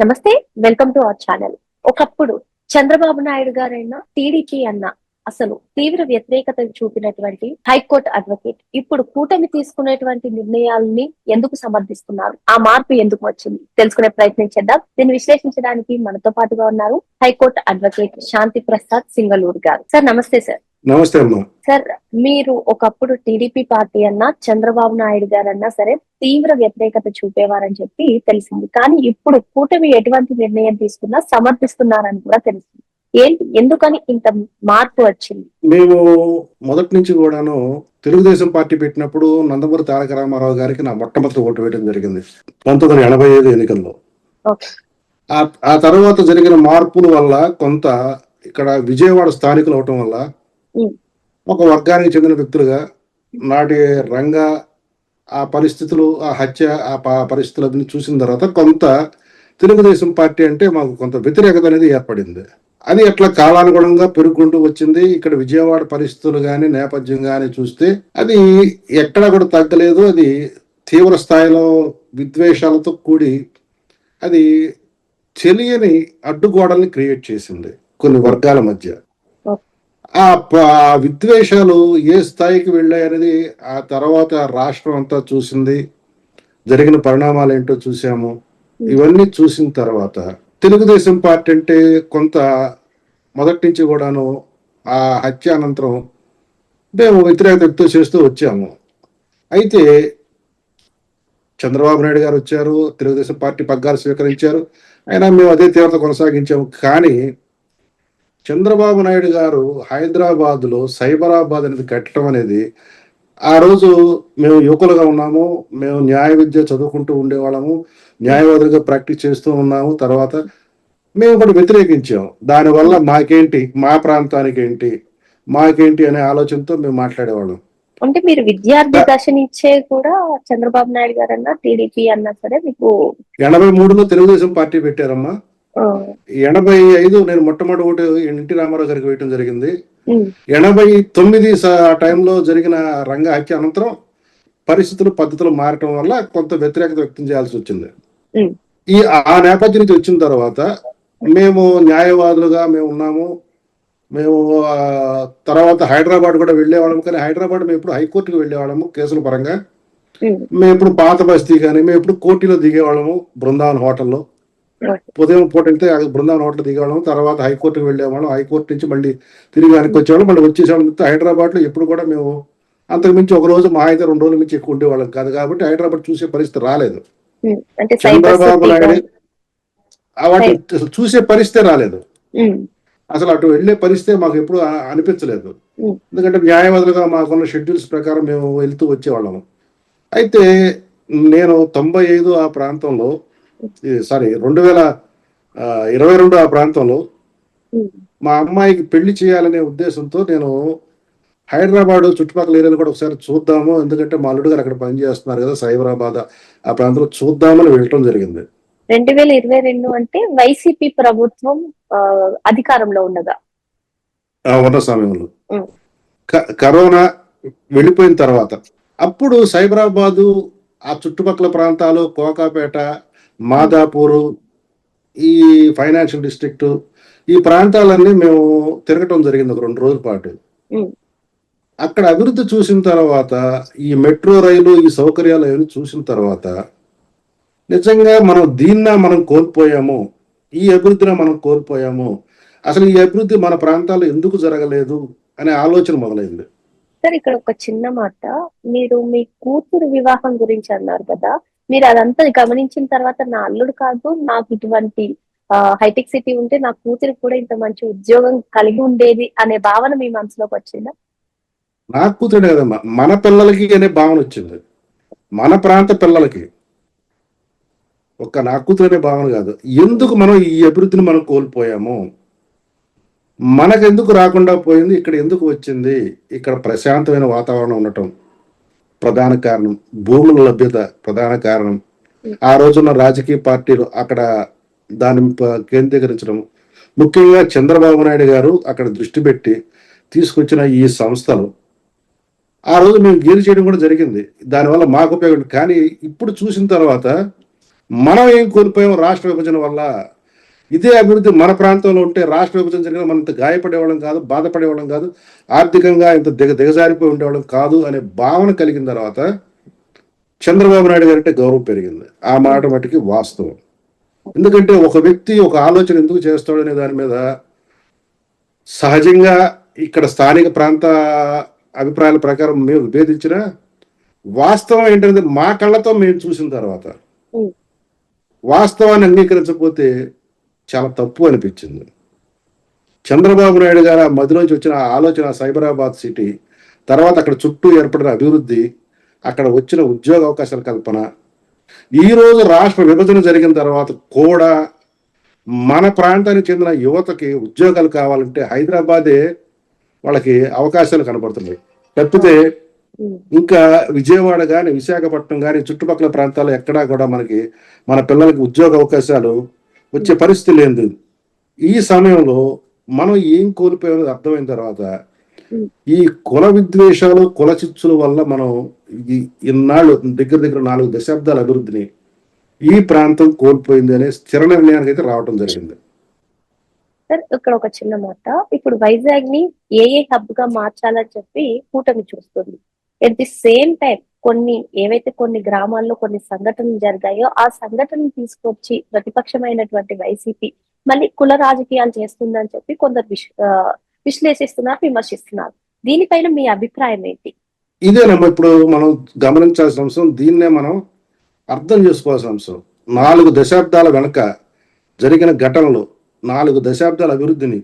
నమస్తే welcome to our channel. ఒకప్పుడు చంద్రబాబు నాయుడు గారైనా టీడీపీ అన్న అసలు తీవ్ర వ్యతిరేకత చూపినటువంటి హైకోర్టు అడ్వకేట్ ఇప్పుడు కూటమి తీసుకునేటువంటి నిర్ణయాలని ఎందుకు సమర్థిస్తున్నారు? ఆ మార్పు ఎందుకు వచ్చింది? తెలుసుకునే ప్రయత్నం చేద్దాం. దీన్ని విశ్లేషించడానికి మనతో పాటుగా ఉన్నారు high court advocate Shanti Prasad Singaluru గారు. సార్ నమస్తే సార్. నమస్తే అమ్మా. సార్ మీరు ఒకప్పుడు టీడీపీ పార్టీ అన్నా చంద్రబాబు నాయుడు గారన్నా సరే తీవ్ర వ్యతిరేకత చూపేవారని చెప్పి తెలిసింది. కానీ ఇప్పుడు కూటమి ఎటువంటి నిర్ణయం తీసుకున్నా సమర్థిస్తున్నారని కూడా తెలిసింది ఏంటి ఎందుకని ఇంత మార్పు వచ్చింది? మేము మొదటి నుంచి కూడాను తెలుగుదేశం పార్టీ పెట్టినప్పుడు నందమూరి తారక రామారావు గారికి నా మొట్టమొదటి ఓటు వేయడం జరిగింది పంతొమ్మిది వందల ఎనభై ఐదు ఎన్నికల్లో. ఆ తర్వాత జరిగిన మార్పుల వల్ల కొంత ఇక్కడ విజయవాడ స్థానికులు అవటం వల్ల. ఒక వర్గానికి చెందిన వ్యక్తులుగా నాటి రంగ ఆ పరిస్థితులు ఆ హత్య ఆ ప- పరిస్థితులన్నీ చూసిన తర్వాత కొంత తెలుగుదేశం పార్టీ అంటే మాకు కొంత వ్యతిరేకత అనేది ఏర్పడింది. అది అట్లా కాలానుగుణంగా పెరుగుకుంటూ వచ్చింది? ఇక్కడ విజయవాడ పరిస్థితులు కానీ నేపథ్యం కానీ చూస్తే అది ఎక్కడ కూడా తగ్గలేదు. అది తీవ్ర స్థాయిలో విద్వేషాలతో కూడి అది తెలియని అడ్డుగోడల్ని క్రియేట్ చేసింది కొన్ని వర్గాల మధ్య. ఆ విద్వేషాలు ఏ స్థాయికి వెళ్ళాయి అనేది ఆ తర్వాత రాష్ట్రం అంతా చూసింది. జరిగిన పరిణామాలు ఏంటో చూసాము ఇవన్నీ చూసిన తర్వాత తెలుగుదేశం పార్టీ అంటే కొంత మొదటి నుంచి కూడాను ఆ హత్య అనంతరం మేము వ్యతిరేకత వ్యక్తం చేస్తూ వచ్చాము. అయితే చంద్రబాబు నాయుడు గారు వచ్చారు తెలుగుదేశం పార్టీ పగ్గాలు స్వీకరించారు. అయినా మేము అదే తీవ్రత కొనసాగించాము. కానీ చంద్రబాబు నాయుడు గారు హైదరాబాద్లో సైబరాబాద్ అనేది కట్టడం అనేది ఆ రోజు మేము యువకులుగా ఉన్నాము. మేము న్యాయ విద్య చదువుకుంటూ ఉండేవాళ్ళము. న్యాయవాదులుగా ప్రాక్టీస్ చేస్తూ ఉన్నాము. తర్వాత మేము కూడా వ్యతిరేకించాము దానివల్ల మాకేంటి? మా ప్రాంతానికి ఏంటి మాకేంటి అనే ఆలోచనతో మేము మాట్లాడేవాళ్ళం. అంటే మీరు విద్యార్థి దశ నుంచే కూడా చంద్రబాబు నాయుడు గారన్నా టీడీపీ అన్నా సరే మీకు ఎనభై మూడులో తెలుగుదేశం పార్టీ పెట్టారమ్మా. ఎనభై ఐదు నేను మొట్టమొదటి ఓటు ఎన్టీ రామారావు గారికి వేయటం జరిగింది. ఎనభై తొమ్మిది ఆ టైంలో జరిగిన రంగ హత్య అనంతరం పరిస్థితులు పద్ధతులు మారటం వల్ల కొంత వ్యతిరేకత వ్యక్తం చేయాల్సి వచ్చింది. ఈ ఆ నేపథ్యం నుంచి వచ్చిన తర్వాత మేము న్యాయవాదులుగా మేము ఉన్నాము. మేము తర్వాత హైదరాబాద్ కూడా వెళ్ళేవాళ్ళము. కానీ హైదరాబాద్ మేము ఎప్పుడు హైకోర్టుకు వెళ్ళేవాళ్ళము కేసుల పరంగా. మేము ఎప్పుడు పాత బస్తీ కానీ మేము ఎప్పుడు కోర్టులో దిగేవాళ్ళము బృందావన్ హోటల్లో. ఉదయం పూట వెళ్తే బృందావన్ హోటల్ దిగేవాళ్ళం తర్వాత హైకోర్టుకు వెళ్ళేవాళ్ళం. హైకోర్టు నుంచి మళ్ళీ తిరిగి వెనక్కి వచ్చేవాళ్ళం మళ్ళీ వచ్చేసేవాళ్ళం. హైదరాబాద్లో ఎప్పుడు కూడా మేము అంతకుమించి ఒక రోజు మా అయితే రెండు రోజుల నుంచి ఎక్కువ ఉండేవాళ్ళం కాదు కాబట్టి హైదరాబాద్ చూసే పరిస్థితి రాలేదు. చంద్రబాబు నాయుడు చూసే పరిస్థితి రాలేదు. అసలు అటు వెళ్ళే పరిస్థితి మాకు ఎప్పుడు అనిపించలేదు. ఎందుకంటే న్యాయవాదులుగా మాకున్న షెడ్యూల్స్ ప్రకారం మేము వెళ్తూ వచ్చేవాళ్ళము. అయితే నేను తొంభై ఐదు ఆ ప్రాంతంలో సారీ రెండు వేల ఇరవై రెండు ఆ ప్రాంతంలో మా అమ్మాయికి పెళ్ళి చేయాలనే ఉద్దేశంతో నేను హైదరాబాద్ చుట్టుపక్కల ఏరియాలు కూడా ఒకసారి చూద్దాము. ఎందుకంటే మా అల్లుడు గారు అక్కడ పనిచేస్తున్నారు కదా సైబరాబాద్ ఆ ప్రాంతంలో చూద్దామని వెళ్ళటం జరిగింది. రెండు వేల ఇరవై రెండు అంటే వైసీపీ ప్రభుత్వం అధికారంలో ఉండగా ఆ ఉన్న సమయంలో కరోనా వెళ్ళిపోయిన తర్వాత అప్పుడు సైబరాబాదు ఆ చుట్టుపక్కల ప్రాంతాలు కోకాపేట మాదాపూరు ఈ ఫైనాన్షియల్ డిస్ట్రిక్ట్ ఈ ప్రాంతాలన్నీ మేము తిరగటం జరిగింది ఒక రెండు రోజుల పాటు. అక్కడ అభివృద్ధి చూసిన తర్వాత ఈ మెట్రో రైలు ఈ సౌకర్యాలు అవన్నీ చూసిన తర్వాత నిజంగా మనం దీన్న మనం కోల్పోయాము. ఈ అభివృద్ధిని మనం కోల్పోయాము. అసలు ఈ అభివృద్ధి మన ప్రాంతాల్లో ఎందుకు జరగలేదు అనే ఆలోచన మొదలైంది. సార్ ఇక్కడ ఒక చిన్న మాట. మీరు మీ కూతురు వివాహం గురించి అన్నారు కదా మీరు అదంతా గమనించిన తర్వాత నా అల్లుడు కాదు నాకు ఇటువంటి హైటెక్ సిటీ ఉంటే నా కూతురికి కూడా ఇంత మంచి ఉద్యోగం కలిగి ఉండేది అనే భావన మీ మనసులోకి వచ్చిందా? నా కూతురు కదమ్మా మన పిల్లలకి అనే భావన వచ్చింది. మన ప్రాంత పిల్లలకి. ఒక్క నా కూతురు అనే భావన కాదు. ఎందుకు మనం ఈ అభివృద్ధిని మనం కోల్పోయాము? మనకెందుకు రాకుండా పోయింది? ఇక్కడ ఎందుకు వచ్చింది? ఇక్కడ ప్రశాంతమైన వాతావరణం ఉండటం. ప్రధాన కారణం భూముల లభ్యత ప్రధాన కారణం. ఆ రోజున్న రాజకీయ పార్టీలు అక్కడ దాన్ని కేంద్రీకరించడం. ముఖ్యంగా చంద్రబాబు నాయుడు గారు అక్కడ దృష్టి పెట్టి తీసుకొచ్చిన ఈ సంస్థలు ఆ రోజు మేము గేలి చేయడం కూడా జరిగింది. దానివల్ల మాకు ఉపయోగం కానీ ఇప్పుడు చూసిన తర్వాత మనం ఏం కోల్పోయాం? రాష్ట్ర విభజన వల్ల ఇదే అభివృద్ధి మన ప్రాంతంలో ఉంటే రాష్ట్ర విభజన జరిగిన మనం ఇంత గాయపడేవాళ్ళం కాదు బాధపడేవాళ్ళం కాదు ఆర్థికంగా ఇంత దిగ దిగజారిపోయి ఉండేవాళ్ళం కాదు అనే భావన కలిగిన తర్వాత చంద్రబాబు నాయుడు గారంటే గౌరవం పెరిగింది ఆ మాట మటుకి వాస్తవం ఎందుకంటే ఒక వ్యక్తి ఒక ఆలోచన ఎందుకు చేస్తాడు అనే దాని మీద సహజంగా ఇక్కడ స్థానిక ప్రాంత అభిప్రాయాల ప్రకారం మేము విభేదించిన వాస్తవం ఏంటంటే మా కళ్ళతో మేము చూసిన తర్వాత. వాస్తవాన్ని అంగీకరించకపోతే చాలా తప్పు అనిపించింది. చంద్రబాబు నాయుడు గారు ఆ మధ్యలోంచి వచ్చిన ఆలోచన సైబరాబాద్ సిటీ తర్వాత అక్కడ చుట్టూ ఏర్పడిన అభివృద్ధి అక్కడ వచ్చిన ఉద్యోగ అవకాశాల కల్పన ఈ రోజు రాష్ట్ర విభజన జరిగిన తర్వాత కూడా మన ప్రాంతానికి చెందిన యువతకి ఉద్యోగాలు కావాలంటే హైదరాబాదే వాళ్ళకి అవకాశాలు కనబడుతున్నాయి. తప్పితే ఇంకా విజయవాడ కానీ విశాఖపట్నం కానీ చుట్టుపక్కల ప్రాంతాల్లో ఎక్కడా కూడా మనకి మన పిల్లలకి ఉద్యోగ అవకాశాలు వచ్చే పరిస్థితి లేదు ఈ సమయంలో మనం ఏం కోల్పోయామో అర్థమైన తర్వాత. ఈ కుల విద్వేషాలు కుల చిచ్చుల వల్ల మనం ఇన్నాళ్ళు దగ్గర దగ్గర నాలుగు దశాబ్దాల అభివృద్ధిని ఈ ప్రాంతం కోల్పోయింది అనే స్థిర నిర్ణయానికి అయితే రావడం జరిగింది. సార్ ఇక్కడ ఒక చిన్న మాట. ఇప్పుడు వైజాగ్ని ఏఏ హబ్గా మార్చాలని చెప్పి కూటమి చూస్తుంది. ఎట్ ది సేమ్ టైం కొన్ని ఏవైతే కొన్ని గ్రామాల్లో కొన్ని సంఘటనలు జరిగాయో ఆ సంఘటనలు తీసుకొచ్చి ప్రతిపక్షమైనటువంటి వైసీపీ మళ్ళీ కుల రాజకీయాలు చేస్తుందని చెప్పి కొందరు విశ్- ఆ, విశ్లేషిస్తున్నారు విమర్శిస్తున్నారు. దీనిపైన మీ అభిప్రాయం ఏంటి? ఇదేనమ్మా ఇప్పుడు మనం గమనించాల్సిన అంశం దీన్నే మనం అర్థం చేసుకోవాల్సిన అంశం. నాలుగు దశాబ్దాల వెనక జరిగిన ఘటనలు నాలుగు దశాబ్దాల అభివృద్ధిని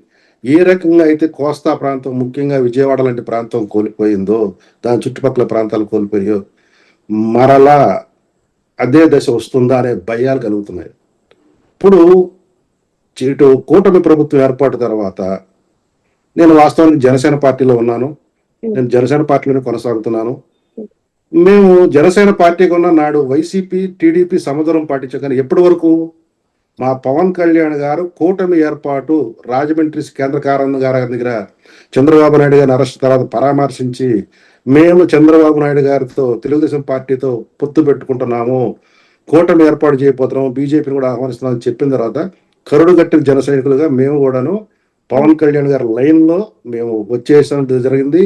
ఏ రకంగా అయితే కోస్తా ప్రాంతం ముఖ్యంగా విజయవాడ లాంటి ప్రాంతం కోల్పోయిందో దాని చుట్టుపక్కల ప్రాంతాలు కోల్పోయాయో మరలా అదే దశ వస్తుందా అనే భయాలు కలుగుతున్నాయి. ఇప్పుడు ఇటు కూటమి ప్రభుత్వం ఏర్పాటు తర్వాత నేను వాస్తవానికి జనసేన పార్టీలో ఉన్నాను. నేను జనసేన పార్టీలోనే కొనసాగుతున్నాను. మేము జనసేన పార్టీకి ఉన్న నాడు వైసీపీ టీడీపీ సమదూరం పాటించాం కానీ ఎప్పటి వరకు మా పవన్ కళ్యాణ్ గారు కూటమి ఏర్పాటు రాజమండ్రి కేంద్ర గారి దగ్గర చంద్రబాబు నాయుడు గారిని అరెస్ట్ తర్వాత పరామర్శించి మేము చంద్రబాబు నాయుడు గారితో తెలుగుదేశం పార్టీతో పొత్తు పెట్టుకుంటున్నాము. కూటమి ఏర్పాటు చేయబోతున్నాము. బీజేపీని కూడా ఆహ్వానిస్తున్నామని చెప్పిన తర్వాత కరుడు గట్టిన జన సైనికులుగా మేము కూడాను పవన్ కళ్యాణ్ గారి లైన్లో మేము వచ్చేసిన జరిగింది.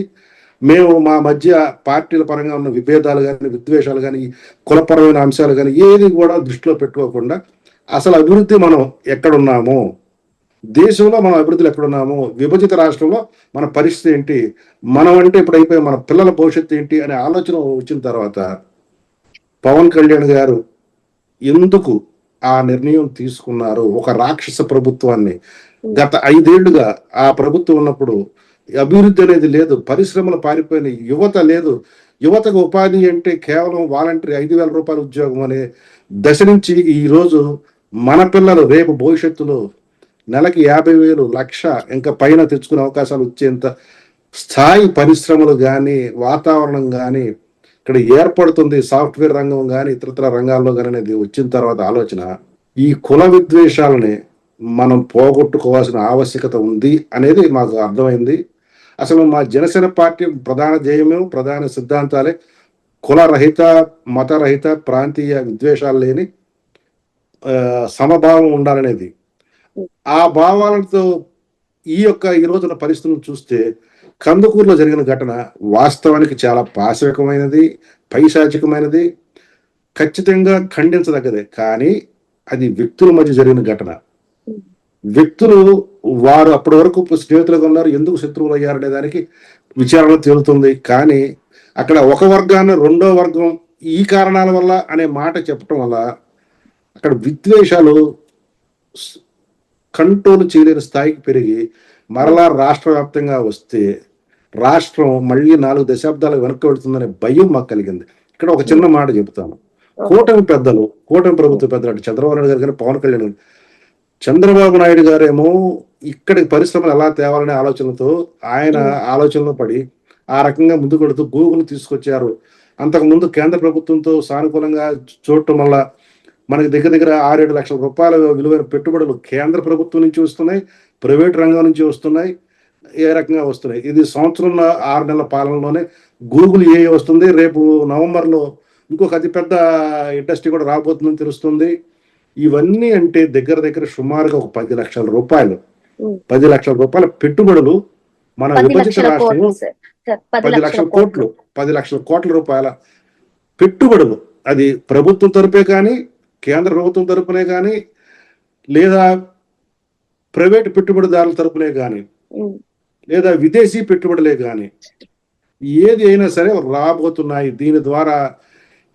మేము మా మధ్య పార్టీల పరంగా ఉన్న విభేదాలు కానీ విద్వేషాలు కానీ కులపరమైన అంశాలు కానీ ఏది కూడా దృష్టిలో పెట్టుకోకుండా అసలు అభివృద్ధి మనం ఎక్కడున్నాము? దేశంలో మనం అభివృద్ధిలో ఎక్కడున్నాము? విభజిత రాష్ట్రంలో మన పరిస్థితి ఏంటి? మనం అంటే ఇప్పుడు అయిపోయి మన పిల్లల భవిష్యత్తు ఏంటి అనే ఆలోచన వచ్చిన తర్వాత పవన్ కళ్యాణ్ గారు ఎందుకు ఆ నిర్ణయం తీసుకున్నారు? ఒక రాక్షస ప్రభుత్వాన్ని. గత ఐదేళ్ళుగా ఆ ప్రభుత్వం ఉన్నప్పుడు అభివృద్ధి అనేది లేదు పరిశ్రమలు పారిపోయిన యువత లేదు. యువతకు ఉపాధి అంటే కేవలం వాలంటరీ ఐదు వేల రూపాయల ఉద్యోగం అనే దశ నుంచి ఈరోజు మన పిల్లలు రేపు భవిష్యత్తులో నెలకి యాభై వేలు లక్ష ఇంకా పైన తెచ్చుకునే అవకాశాలు వచ్చేంత స్థాయి పరిశ్రమలు కానీ వాతావరణం కానీ ఇక్కడ ఏర్పడుతుంది సాఫ్ట్వేర్ రంగం కానీ ఇతరతర రంగాల్లో కానీ అనేది వచ్చిన తర్వాత ఆలోచన. ఈ కుల విద్వేషాలని మనం పోగొట్టుకోవాల్సిన ఆవశ్యకత ఉంది అనేది మాకు అర్థమైంది. అసలు మా జనసేన పార్టీ ప్రధాన ధ్యేయము ప్రధాన సిద్ధాంతాలే కులరహిత మతరహిత ప్రాంతీయ విద్వేషాలు లేని సమభావం ఉండాలనేది. ఆ భావాలతో ఈ యొక్క ఈ రోజున పరిస్థితులను చూస్తే కందుకూరులో జరిగిన ఘటన వాస్తవానికి చాలా పాశవికమైనది పైశాచికమైనది ఖచ్చితంగా ఖండించదగ్గదే. కానీ అది వ్యక్తుల మధ్య జరిగిన ఘటన. వ్యక్తులు వారు అప్పటి వరకు స్నేహితులుగా ఉన్నారు. ఎందుకు శత్రువులు అయ్యారనే దానికి విచారణ తేలుతుంది. కానీ అక్కడ ఒక వర్గాన్ని రెండో వర్గం ఈ కారణాల వల్ల అనే మాట చెప్పటం వల్ల అక్కడ విద్వేషాలు కంట్రోల్ చేయలేని స్థాయికి పెరిగి మరలా రాష్ట్ర వ్యాప్తంగా వస్తే రాష్ట్రం మళ్ళీ నాలుగు దశాబ్దాలు వెనక్కి వెళుతుందనే భయం మాకు కలిగింది. ఇక్కడ ఒక చిన్న మాట చెబుతాను. కూటమి పెద్దలు కూటమి ప్రభుత్వ పెద్దలు అంటే చంద్రబాబు నాయుడు గారు కానీ పవన్ కళ్యాణ్ గారు చంద్రబాబు నాయుడు గారేమో ఇక్కడికి పరిశ్రమలు ఎలా తేవాలనే ఆలోచనతో ఆయన ఆలోచనలో పడి ఆ రకంగా ముందుకు వెళుతూ గూగుల్ తీసుకొచ్చారు. అంతకు ముందు కేంద్ర ప్రభుత్వంతో సానుకూలంగా చూడటం వల్ల మనకి దగ్గర దగ్గర ఆరేడు లక్షల రూపాయల విలువైన పెట్టుబడులు కేంద్ర ప్రభుత్వం నుంచి వస్తున్నాయి ప్రైవేట్ రంగం నుంచి వస్తున్నాయి ఏ రకంగా వస్తున్నాయి? ఇది సంవత్సరంలో ఆరు నెలల పాలనలోనే గూగుల్ ఏ వస్తుంది రేపు నవంబర్లో ఇంకొక అతిపెద్ద ఇండస్ట్రీ కూడా రాబోతుందని తెలుస్తుంది. ఇవన్నీ అంటే దగ్గర దగ్గర సుమారుగా ఒక పది లక్షల రూపాయలు. పది లక్షల రూపాయల పెట్టుబడులు మన విభజిత పది లక్షల కోట్లు. పది లక్షల కోట్ల రూపాయల పెట్టుబడులు. అది ప్రభుత్వం తరపే కానీ కేంద్ర ప్రభుత్వం తరపునే కానీ లేదా ప్రైవేట్ పెట్టుబడిదారుల తరపునే కానీ. లేదా విదేశీ పెట్టుబడులే కానీ ఏది అయినా సరే రాబోతున్నాయి. దీని ద్వారా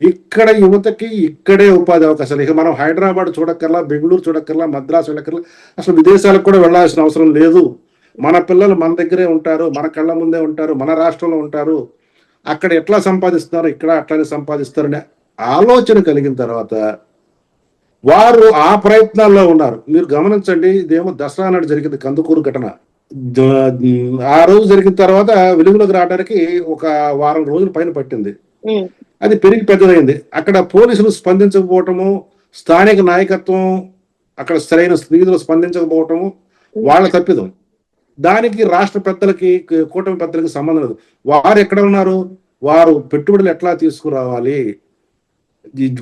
ఇక్కడ యువతకి ఇక్కడే ఉపాధి అవకాశాలు. ఇక మనం హైదరాబాద్ చూడక్కర్లా బెంగళూరు చూడక్కర్లా మద్రాసు వెళ్ళక్కర్లా అసలు విదేశాలకు కూడా వెళ్ళాల్సిన అవసరం లేదు. మన పిల్లలు మన దగ్గరే ఉంటారు మన కళ్ళ ముందే ఉంటారు మన రాష్ట్రంలో ఉంటారు. అక్కడ ఎట్లా సంపాదిస్తున్నారు ఇక్కడ అట్లానే సంపాదిస్తారనే ఆలోచన కలిగిన తర్వాత వారు ఆ ప్రయత్నాల్లో ఉన్నారు. మీరు గమనించండి ఇదేమో దసరా నాడు జరిగింది కందుకూరు ఘటన. ఆ రోజు జరిగిన తర్వాత వెలుగులోకి రావడానికి ఒక వారం రోజుల పైన పట్టింది. అది పెరిగి పెద్దదైంది. అక్కడ పోలీసులు స్పందించకపోవటము స్థానిక నాయకత్వం అక్కడ సరైన స్థితిలో స్పందించకపోవటము వాళ్ళ తప్పిదం. దానికి రాష్ట్ర పెద్దలకి కూటమి పెద్దలకి సంబంధం లేదు. వారు ఎక్కడ ఉన్నారు? వారు పెట్టుబడులు ఎట్లా తీసుకురావాలి?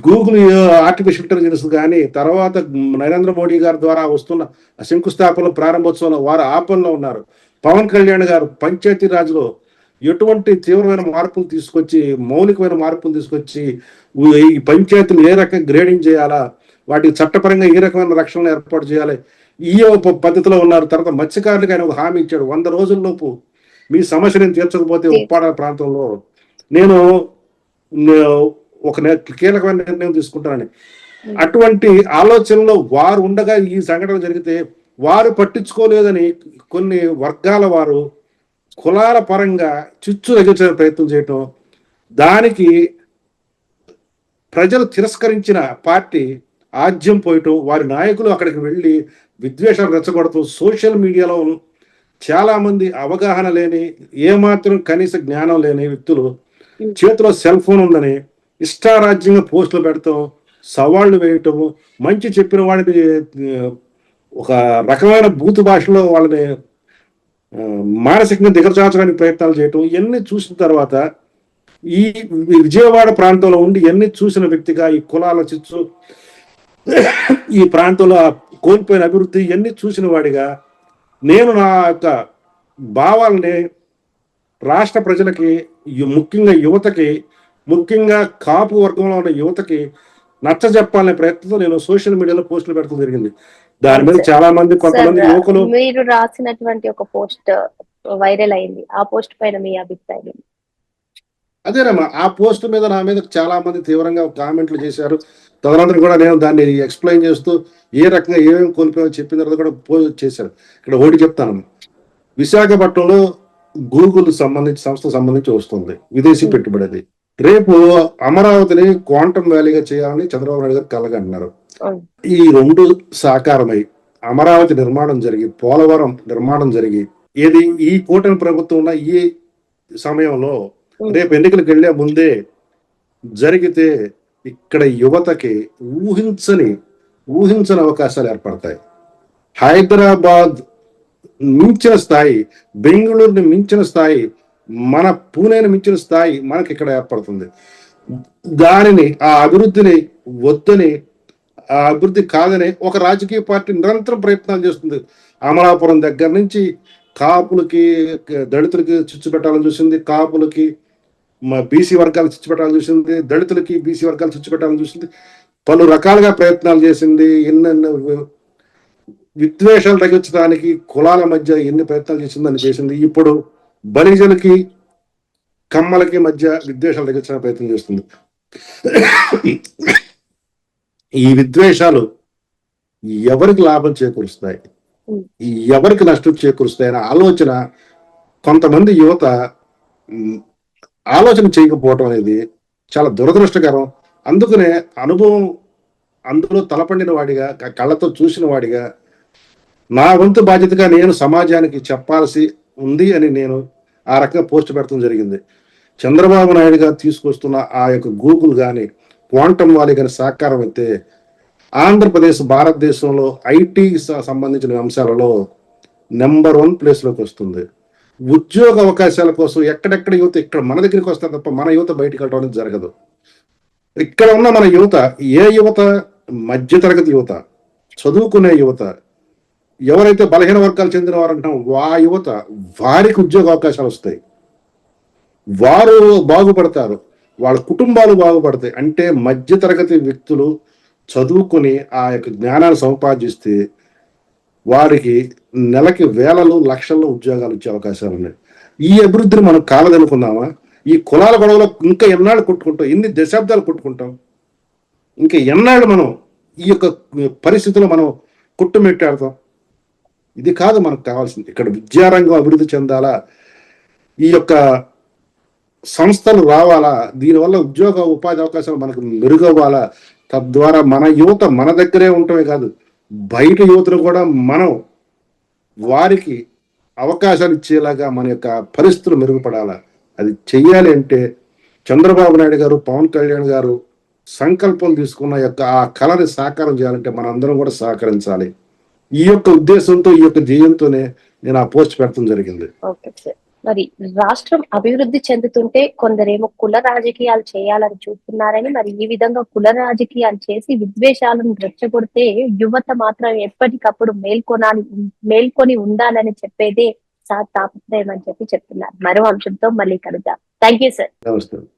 గూగుల్ ఆర్టిఫిషియల్ ఇంటెలిజెన్స్ కానీ తర్వాత నరేంద్ర మోడీ గారి ద్వారా వస్తున్న శంకుస్థాపన ప్రారంభోత్సవంలో వారు ఆ పనిలో ఉన్నారు. పవన్ కళ్యాణ్ గారు పంచాయతీ రాజ్లో ఎటువంటి తీవ్రమైన మార్పులు తీసుకొచ్చి మౌలికమైన మార్పులు తీసుకొచ్చి ఈ పంచాయతీలు ఏ రకంగా గ్రేడింగ్ చేయాలా వాటికి చట్టపరంగా ఏ రకమైన రక్షణ ఏర్పాటు చేయాలి ఈ పద్ధతిలో ఉన్నారు. తర్వాత మత్స్యకారులకు ఆయన ఒక హామీ ఇచ్చాడు. వంద రోజుల్లోపు మీ సమస్యను తీర్చకపోతే ఉప్పాడ ప్రాంతంలో నేను ఒక కీలకమైన నిర్ణయం తీసుకుంటానని. అటువంటి ఆలోచనలో వారు ఉండగా ఈ సంఘటన జరిగితే వారు పట్టించుకోలేదని కొన్ని వర్గాల వారు కులాల పరంగా చిచ్చు రగించే ప్రయత్నం చేయటం దానికి ప్రజలు తిరస్కరించిన పార్టీ ఆజ్యం పోయటం వారి నాయకులు అక్కడికి వెళ్ళి విద్వేషాలు రెచ్చగొడుతూ సోషల్ మీడియాలో చాలా మంది అవగాహన లేని ఏమాత్రం కనీస జ్ఞానం లేని వ్యక్తులు చేతిలో సెల్ ఫోన్ ఉందని ఇష్టారాజ్యంగా పోస్టులు పెడతాం సవాళ్ళు వేయటము మంచి చెప్పిన వాడిని ఒక రకమైన బూతు భాషలో వాళ్ళని మానసికంగా దిగజార్చడానికి ప్రయత్నాలు చేయటం ఇవన్నీ చూసిన తర్వాత ఈ విజయవాడ ప్రాంతంలో ఉండి ఇవన్నీ చూసిన వ్యక్తిగా ఈ కులాల చిచ్చు ఈ ప్రాంతంలో కోల్పోయిన అభివృద్ధి ఇవన్నీ చూసిన వాడిగా నేను నా యొక్క భావాలని రాష్ట్ర ప్రజలకి ముఖ్యంగా యువతకి ముఖ్యంగా కాపు వర్గంలో ఉన్న యువతకి నచ్చ చెప్పాలనే ప్రయత్నంతో నేను సోషల్ మీడియాలో పోస్టులు పెడతాం జరిగింది. దాని మీద చాలా మంది కొంతమంది యువకులు మీరు రాసినటువంటి ఒక పోస్ట్ వైరల్ అయింది. ఆ పోస్ట్ పైన మీ అభిప్రాయం? అదేనమ్మా ఆ పోస్ట్ మీద నా మీద చాలా మంది తీవ్రంగా కామెంట్లు చేశారు. తదనంతరం కూడా నేను దాన్ని ఎక్స్ప్లెయిన్ చేస్తూ ఏ రకంగా ఏమేమి కోల్పోయామో చెప్పిన తర్వాత కూడా పోస్ట్ చేశారు. ఇక్కడ ఒకటి చెప్తాను. విశాఖపట్నంలో గూగుల్ సంబంధించి సంస్థ సంబంధించి వస్తుంది. విదేశీ పెట్టుబడి అది. రేపు అమరావతిని క్వాంటమ్ వ్యాలీగా చేయాలని చంద్రబాబు నాయుడు గారు కలగంటున్నారు అవును. ఈ రెండు సాకారమై అమరావతి నిర్మాణం జరిగి పోలవరం నిర్మాణం జరిగి ఏది ఈ కూటమి ప్రభుత్వం ఉన్న ఈ సమయంలో రేపు ఎన్నికలకు వెళ్ళే ముందే జరిగితే ఇక్కడ యువతకి ఊహించని ఊహించని అవకాశాలు ఏర్పడతాయి. హైదరాబాద్ మించిన స్థాయి బెంగళూరుని మించిన స్థాయి మన పూణేను మించిన స్థాయి మనకి ఇక్కడ ఏర్పడుతుంది. దానిని ఆ అభివృద్ధిని వద్దని ఆ అభివృద్ధి కాదని ఒక రాజకీయ పార్టీ నిరంతరం ప్రయత్నాలు చేస్తుంది. అమలాపురం దగ్గర నుంచి కాపులకి దళితులకి చిచ్చు పెట్టాలని చూసింది. కాపులకి బీసీ వర్గాలు చిచ్చు పెట్టాలని చూసింది. దళితులకి బీసీ వర్గాలు చిచ్చు పెట్టాలని చూసింది. పలు రకాలుగా ప్రయత్నాలు చేసింది. ఎన్నెన్నో విద్వేషాలు తగ్గించడానికి కులాల మధ్య ఎన్ని ప్రయత్నాలు చేసిందని చేసింది ఇప్పుడు బలిజలకి కమ్మలకి మధ్య విద్వేషాలు తగ్గించడానికి ప్రయత్నం చేస్తుంది. ఈ విద్వేషాలు ఎవరికి లాభం చేకూరుస్తాయి? ఎవరికి నష్టం చేకూరుస్తాయి అనే ఆలోచన కొంతమంది యువత ఆలోచన చేయకపోవటం అనేది చాలా దురదృష్టకరం. అందుకనే అనుభవం అందులో తలపండిన వాడిగా కళ్ళతో చూసిన వాడిగా నా వంతు బాధ్యతగా నేను సమాజానికి చెప్పాల్సి ఉంది అని నేను ఆ రకంగా పోస్ట్ పెట్టడం జరిగింది. చంద్రబాబు నాయుడు గారు తీసుకొస్తున్న ఆ యొక్క గూగుల్ కానీ క్వాంటమ్ వాలి కానీ సహకారం అయితే ఆంధ్రప్రదేశ్ భారతదేశంలో ఐటీ సంబంధించిన అంశాలలో నెంబర్ వన్ ప్లేస్లోకి వస్తుంది. ఉద్యోగ అవకాశాల కోసం ఎక్కడెక్కడ యువత ఇక్కడ మన దగ్గరికి వస్తారు తప్ప మన యువత బయటకు వెళ్ళడం అనేది జరగదు. ఇక్కడ ఉన్న మన యువత ఏ యువత? మధ్యతరగతి యువత చదువుకునే యువత ఎవరైతే బలహీన వర్గాలు చెందిన వారు అంటాం ఆ యువత వారికి ఉద్యోగ అవకాశాలు వస్తాయి. వారు బాగుపడతారు. వాళ్ళ కుటుంబాలు బాగుపడతాయి. అంటే మధ్యతరగతి వ్యక్తులు చదువుకొని ఆ యొక్క జ్ఞానాన్ని సంపాదిస్తే వారికి నెలకి వేలలు లక్షల్లో ఉద్యోగాలు ఇచ్చే అవకాశాలు ఉన్నాయి. ఈ అభివృద్ధిని మనం కాలదనుకున్నామా ఈ కులాల గొడవలో ఇంకా ఎన్నాళ్ళు కొట్టుకుంటాం? ఎన్ని దశాబ్దాలు కొట్టుకుంటాం? ఇంకా ఎన్నాళ్ళు మనం ఈ యొక్క పరిస్థితుల్లో మనం కొట్టుమెట్టాడతాం? ఇది కాదు మనకు కావాల్సింది. ఇక్కడ విద్యారంగం అభివృద్ధి చెందాలా? ఈ యొక్క సంస్థలు రావాలా? దీనివల్ల ఉద్యోగ ఉపాధి అవకాశాలు మనకు మెరుగవ్వాలా? తద్వారా మన యువత మన దగ్గరే ఉండటమే కాదు బయట యువతను కూడా మనం వారికి అవకాశాలు ఇచ్చేలాగా మన యొక్క పరిస్థితులు మెరుగుపడాలా? అది చెయ్యాలి అంటే చంద్రబాబు నాయుడు గారు పవన్ కళ్యాణ్ గారు సంకల్పం తీసుకున్న యొక్క ఆ కళని సాకారం చేయాలంటే మనం అందరం కూడా సహకరించాలి. ఈ యొక్క ఉద్దేశంతో ఈ యొక్క ధ్యేయంతోనే నేను ఆ పోస్ట్ పెట్టడం జరిగింది. మరి రాష్ట్రం అభివృద్ధి చెందుతుంటే కొందరేమో కుల రాజకీయాలు చేయాలని చూస్తున్నారని మరి ఈ విధంగా కుల రాజకీయాలు చేసి విద్వేషాలను రెచ్చగొడితే యువత మాత్రం ఎప్పటికప్పుడు మేల్కొనాలి మేల్కొని ఉండాలని చెప్పేదే సార్ తాపత్రయం అని చెప్పి చెప్తున్నారు. మరో అంశంతో మళ్ళీ కలుద్దాం. Thank you sir